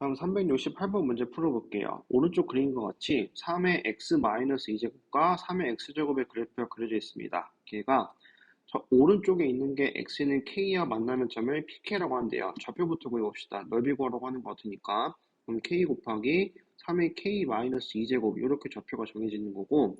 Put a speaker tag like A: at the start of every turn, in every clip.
A: 다음 368번 문제 풀어볼게요. 오른쪽 그림과 같이 3의 x-2제곱과 3의 x제곱의 그래프가 그려져 있습니다. 걔가 저 오른쪽에 있는 게 x는 k와 만나는 점을 pk라고 한대요. 좌표부터 구해봅시다. 넓이 구하라고 하는 것 같으니까 그럼 k 곱하기 3의 k-2제곱 이렇게 좌표가 정해지는 거고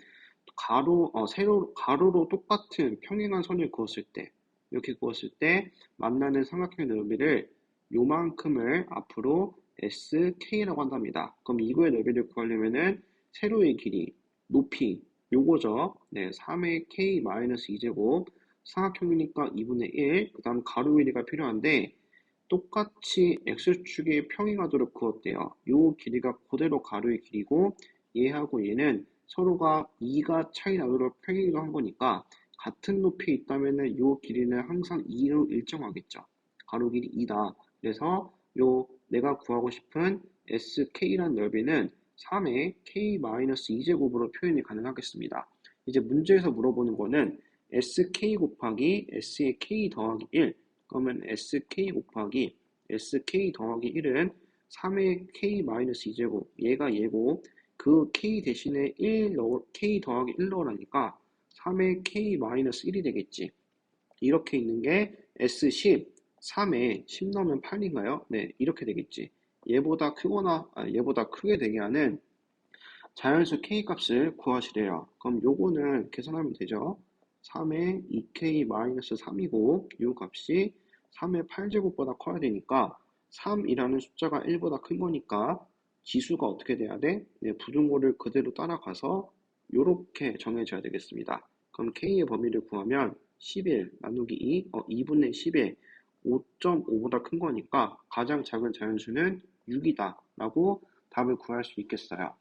A: 가로, 어, 세로, 가로로 똑같은 평행한 선을 그었을 때 이렇게 그었을 때 만나는 삼각형의 넓이를 요만큼을 앞으로 sk라고 한답니다. 그럼 이거의 넓이를 구하려면은 세로의 길이, 높이, 요거죠. 네, 3의 k-2제곱, 삼각형이니까 2분의 1, 그 다음 가로 길이가 필요한데 똑같이 x축이 평행하도록 그었대요. 요 길이가 그대로 가로의 길이고 얘하고 얘는 서로가 2가 차이 나도록 평행을 한 거니까 같은 높이에 있다면은 요 길이는 항상 2로 일정하겠죠. 가로 길이 2다. 그래서 요 내가 구하고 싶은 sk라는 넓이는 3의 k-2제곱으로 표현이 가능하겠습니다. 이제 문제에서 물어보는 거는 sk 곱하기 s의 k 더하기 1 그러면 sk 곱하기 sk 더하기 1은 3의 k-2제곱 얘가 얘고 그 k 대신에 1 넣어, k 더하기 1 넣으라니까 3의 k-1이 되겠지. 이렇게 있는 게 S10, 3에 10 넣으면 8인가요? 네, 이렇게 되겠지. 얘보다 크거나 아, 얘보다 크게 되게 하는 자연수 k 값을 구하시래요. 그럼 요거는 계산하면 되죠. 3의 2k-3이고 요 값이 3의 8제곱보다 커야 되니까 3이라는 숫자가 1보다 큰 거니까 지수가 어떻게 돼야 돼? 네, 부등호를 그대로 따라가서 요렇게 정해져야 되겠습니다. 그럼 k의 범위를 구하면 11 나누기 2, 어, 2분의 11 5.5보다 큰 거니까 가장 작은 자연수는 6이다 라고 답을 구할 수 있겠어요.